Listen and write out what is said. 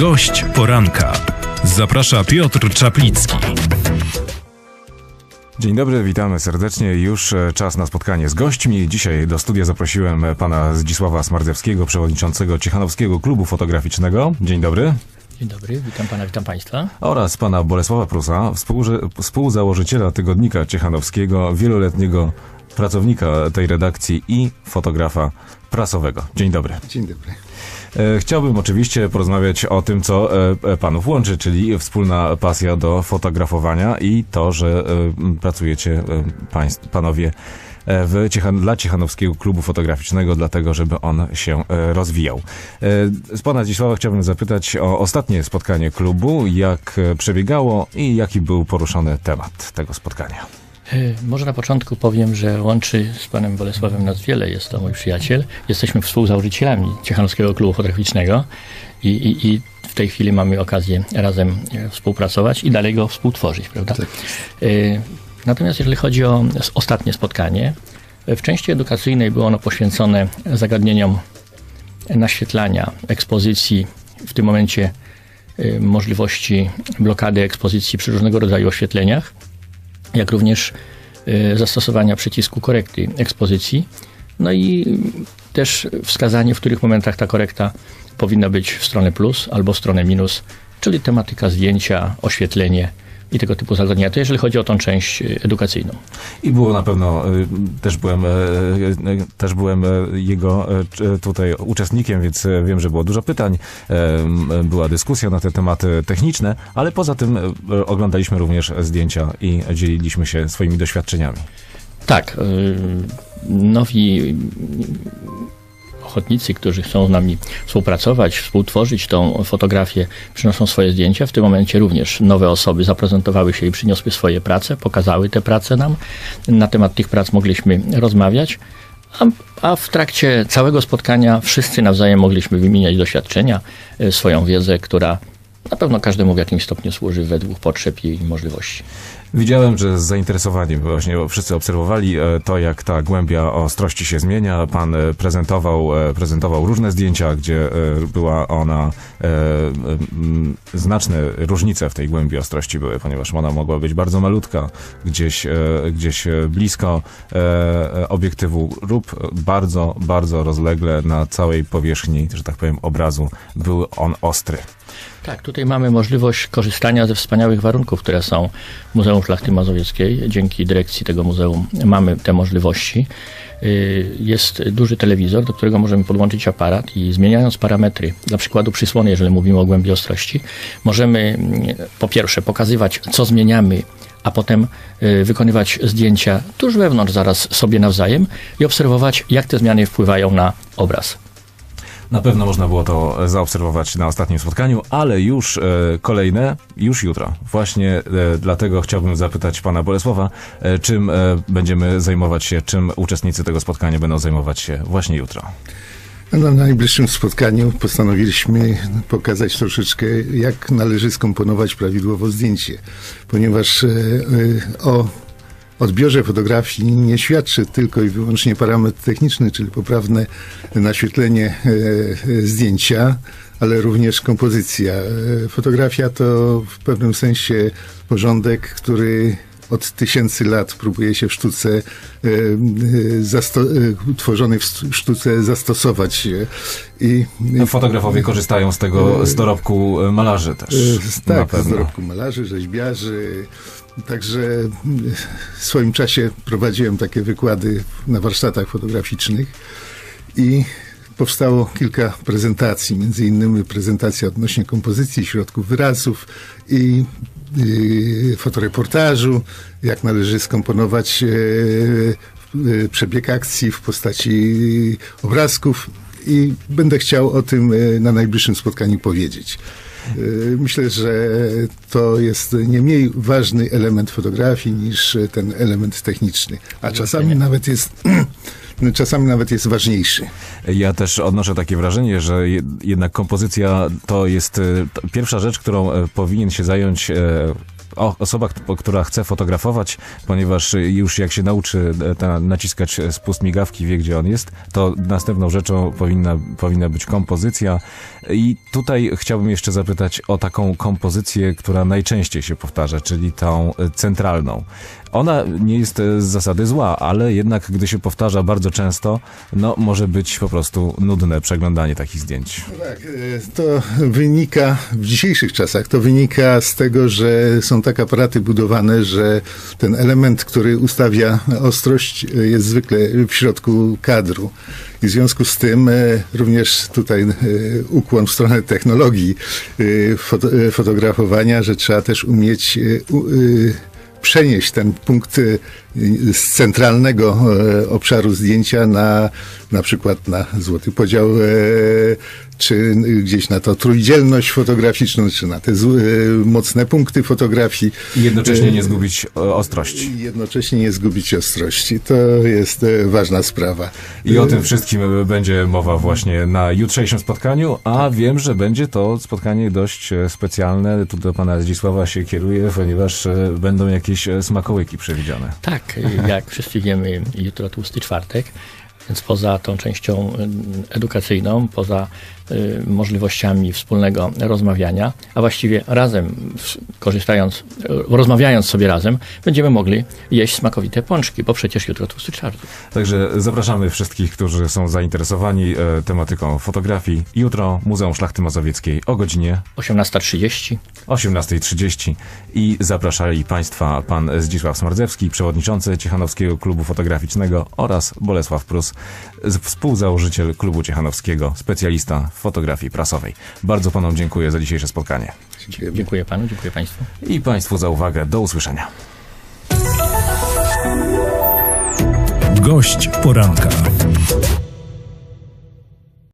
Gość poranka. Zaprasza Piotr Czaplicki. Dzień dobry, witamy serdecznie. Już e, czas na spotkanie z gośćmi. Dzisiaj do studia zaprosiłem e, pana Zdzisława Smardzewskiego, przewodniczącego Ciechanowskiego Klubu Fotograficznego. Dzień dobry. Dzień dobry, witam pana, witam państwa. Oraz pana Bolesława Prusa, współże- współzałożyciela Tygodnika Ciechanowskiego, wieloletniego pracownika tej redakcji i fotografa prasowego. Dzień dobry. Dzień dobry. E, Chciałbym oczywiście porozmawiać o tym, co e, e, panów łączy, czyli wspólna pasja do fotografowania i to, że pracujecie państw, panowie w Ciechan, dla Ciechanowskiego Klubu Fotograficznego, dlatego, żeby on się rozwijał. Z pana Zdzisława chciałbym zapytać o ostatnie spotkanie klubu, jak przebiegało i jaki był poruszony temat tego spotkania. E, Może na początku powiem, że łączy z panem Bolesławem nas wiele. Jest to mój przyjaciel. Jesteśmy współzałożycielami Ciechanowskiego Klubu Fotograficznego i, i, i w tej chwili mamy okazję razem e, współpracować i dalej go współtworzyć, prawda? E, Natomiast jeżeli chodzi o ostatnie spotkanie, w części edukacyjnej było ono poświęcone zagadnieniom naświetlania ekspozycji, w tym momencie możliwości blokady ekspozycji przy różnego rodzaju oświetleniach jak również y, zastosowania przycisku korekty ekspozycji. No i też wskazanie, w których momentach ta korekta powinna być w stronę plus albo w stronę minus, czyli tematyka zdjęcia, oświetlenie i tego typu zagadnienia. To jeżeli chodzi o tą część y, edukacyjną. I było na pewno, y, też byłem, y, y, też byłem y, jego tutaj uczestnikiem, więc wiem, że było dużo pytań, była dyskusja na te tematy techniczne, ale poza tym oglądaliśmy również zdjęcia i dzieliliśmy się swoimi doświadczeniami. Tak, y, nowi ochotnicy, którzy chcą z nami współpracować, współtworzyć tą fotografię, przynoszą swoje zdjęcia. W tym momencie również nowe osoby zaprezentowały się i przyniosły swoje prace, pokazały te prace nam. Na temat tych prac mogliśmy rozmawiać. A, a w trakcie całego spotkania wszyscy nawzajem mogliśmy wymieniać doświadczenia, y, swoją wiedzę, która na pewno każdemu w jakimś stopniu służy według potrzeb i możliwości. Widziałem, że z zainteresowaniem właśnie wszyscy obserwowali e, to, jak ta głębia ostrości się zmienia. Pan e, prezentował, e, prezentował różne zdjęcia, gdzie była ona, znaczne różnice w tej głębi ostrości były, ponieważ ona mogła być bardzo malutka, gdzieś, gdzieś blisko obiektywu lub bardzo, bardzo rozlegle na całej powierzchni, że tak powiem, obrazu był on ostry. Tak, tutaj mamy możliwość korzystania ze wspaniałych warunków, które są w Muzeum Szlachty Mazowieckiej. Dzięki dyrekcji tego muzeum mamy te możliwości. Y, Jest duży telewizor, do którego możemy podłączyć aparat i zmieniając parametry, dla przykładu przysłony, jeżeli mówimy o głębi ostrości, możemy mm, po pierwsze pokazywać, co zmieniamy, a potem y, wykonywać zdjęcia tuż wewnątrz zaraz sobie nawzajem i obserwować, jak te zmiany wpływają na obraz. Na pewno można było to zaobserwować na ostatnim spotkaniu, ale już e, kolejne, już jutro. Właśnie e, dlatego chciałbym zapytać pana Bolesława, e, czym e, będziemy zajmować się, czym uczestnicy tego spotkania będą zajmować się właśnie jutro. Na najbliższym spotkaniu postanowiliśmy pokazać troszeczkę, jak należy skomponować prawidłowo zdjęcie, ponieważ e, e, o odbiorze fotografii nie świadczy tylko i wyłącznie parametr techniczny, czyli poprawne naświetlenie e, e, zdjęcia, ale również kompozycja. E, Fotografia to w pewnym sensie porządek, który od tysięcy lat próbuje się w sztuce, tworzonej w sztuce zastosować. I Fotografowie korzystają z tego z dorobku malarzy też. tak, z dorobku malarzy, rzeźbiarzy. Także w swoim czasie prowadziłem takie wykłady na warsztatach fotograficznych i powstało kilka prezentacji, między innymi prezentacja odnośnie kompozycji, środków wyrazów i y, fotoreportażu, jak należy skomponować y, y, przebieg akcji w postaci obrazków i będę chciał o tym na najbliższym spotkaniu powiedzieć. Y, Myślę, że to jest nie mniej ważny element fotografii niż ten element techniczny, a czasami nawet jest czasami nawet jest ważniejszy. Ja też odnoszę takie wrażenie, że je- jednak kompozycja to jest to pierwsza rzecz, którą e, powinien się zająć e, osoba, kt- która chce fotografować, ponieważ już jak się nauczy e, naciskać spust migawki, wie gdzie on jest, to następną rzeczą powinna, powinna być kompozycja. I tutaj chciałbym jeszcze zapytać o taką kompozycję, która najczęściej się powtarza, czyli tą e, centralną. Ona nie jest e, z zasady zła, ale jednak gdy się powtarza bardzo często, no może być po prostu nudne przeglądanie takich zdjęć. Tak, e, to wynika w dzisiejszych czasach, to wynika z tego, że są tak aparaty budowane, że ten element, który ustawia ostrość, e, jest zwykle w środku kadru. I w związku z tym również tutaj ukłon w stronę technologii foto, fotografowania, że trzeba też umieć przenieść ten punkt y, z centralnego e, obszaru zdjęcia na na przykład na złoty podział, e, czy gdzieś na to trójdzielność fotograficzną, czy na te e, mocne punkty fotografii. I jednocześnie nie zgubić ostrości. i jednocześnie nie zgubić ostrości. To jest ważna sprawa. I o tym wszystkim będzie mowa właśnie na jutrzejszym spotkaniu, a wiem, że będzie to spotkanie dość specjalne. Tu do pana Zdzisława się kieruję, ponieważ będą jakieś smakołyki przewidziane. Tak, jak wszyscy wiemy, jutro tłusty czwartek, więc poza tą częścią edukacyjną, poza możliwościami wspólnego rozmawiania, a właściwie razem, korzystając, y, rozmawiając sobie razem, będziemy mogli jeść smakowite pączki, bo przecież jutro tłusty czwartek. Także zapraszamy wszystkich, którzy są zainteresowani e, tematyką fotografii. Jutro Muzeum Szlachty Mazowieckiej o godzinie 18.30. 18.30 i zapraszali Państwa pan Zdzisław Smardzewski, przewodniczący Ciechanowskiego Klubu Fotograficznego oraz Bolesław Prus, współzałożyciel Klubu Ciechanowskiego, specjalista w fotografii prasowej. Bardzo Panom dziękuję za dzisiejsze spotkanie Dziękujemy. Dziękuję panu, dziękuję państwu. i Państwu za uwagę. Do usłyszenia. Gość poranka.